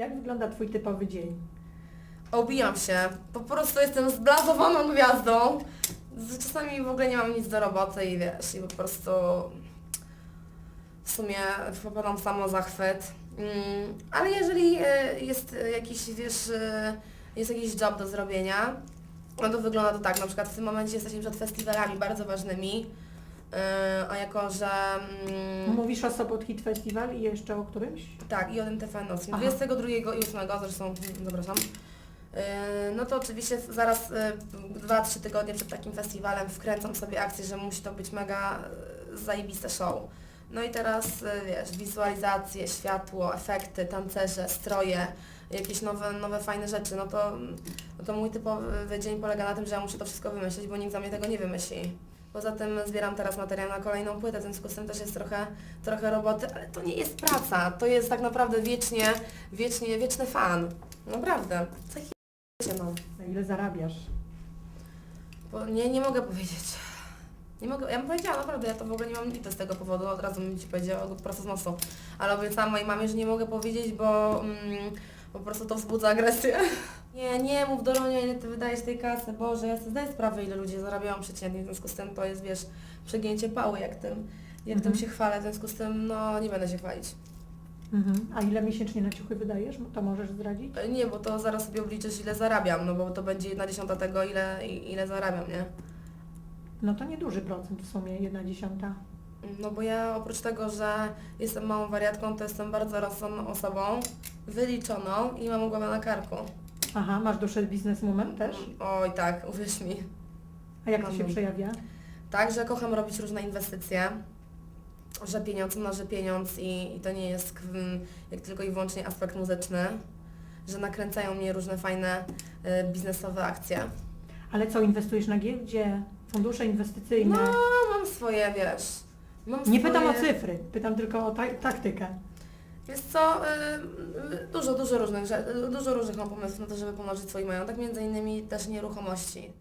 Jak wygląda Twój typowy dzień? Obijam się. Po prostu jestem zblazowaną gwiazdą. Czasami w ogóle nie mam nic do roboty i wiesz, i po prostu w sumie popadam w samozachwyt. Mm, ale jeżeli e, jest jakiś, wiesz, e, jest jakiś job do zrobienia, no to wygląda to tak, na przykład w tym momencie jesteśmy przed festiwalami bardzo ważnymi, a jako, że... mm, Mówisz o Sobot Hit Festival i jeszcze o którymś? tak, i o TFN Nocnym. Aha. 22 i 8, zresztą, zapraszam. Yy, No to oczywiście zaraz yy, 2-3 tygodnie przed takim festiwalem wkręcam sobie akcję, że musi to być mega zajebiste show. No i teraz wiesz, wizualizacje, światło, efekty, tancerze, stroje, jakieś nowe, nowe fajne rzeczy, no to, no to mój typowy dzień polega na tym, że ja muszę to wszystko wymyślić, bo nikt za mnie tego nie wymyśli. Poza tym zbieram teraz materiał na kolejną płytę, w związku z tym też jest trochę, trochę roboty, ale to nie jest praca, to jest tak naprawdę wiecznie, wiecznie, wieczny fan. Naprawdę. Co się no. Na ile zarabiasz? Bo nie, nie mogę powiedzieć. Nie mogę, ja bym powiedziała naprawdę, ja to w ogóle nie mam lipy z tego powodu, od razu bym Ci powiedziała prosto z nosu. Ale obiecałam mojej mamie, że nie mogę powiedzieć, bo mm, po prostu to wzbudza agresję. Nie, nie mów Doronia, ile Ty wydajesz tej kasy, Boże, ja sobie zdaję sprawę, ile ludzie zarabiają przeciętnie, w związku z tym to jest, wiesz, przegięcie pały, jak tym, jak Mhm. tym się chwalę, w związku z tym, no, nie będę się chwalić. Mhm. A ile miesięcznie na ciuchy wydajesz? To możesz zdradzić? E, Nie, bo to zaraz sobie obliczysz, ile zarabiam, no bo to będzie jedna dziesiąta tego, ile, ile zarabiam, nie? No to nieduży procent w sumie, jedna dziesiąta. No bo ja oprócz tego, że jestem małą wariatką, to jestem bardzo rozsądną osobą, wyliczoną i mam głowę na karku. Aha, masz duszę bizneswoman też? Oj tak, uwierz mi. A jak to Mam. się przejawia? Tak, że kocham robić różne inwestycje, że pieniądz mnoży pieniądz i, i to nie jest mm, jak tylko i wyłącznie aspekt muzyczny, że nakręcają mnie różne fajne y, biznesowe akcje. Ale co, inwestujesz na giełdzie? Fundusze inwestycyjne? No, mam swoje, wiesz. Mam Nie pytam o swoje... cyfry, pytam tylko o ta taktykę. Wiesz co, y, y, dużo, dużo różnych, dużo różnych mam pomysłów na to, żeby pomnożyć swój majątek, między innymi też nieruchomości.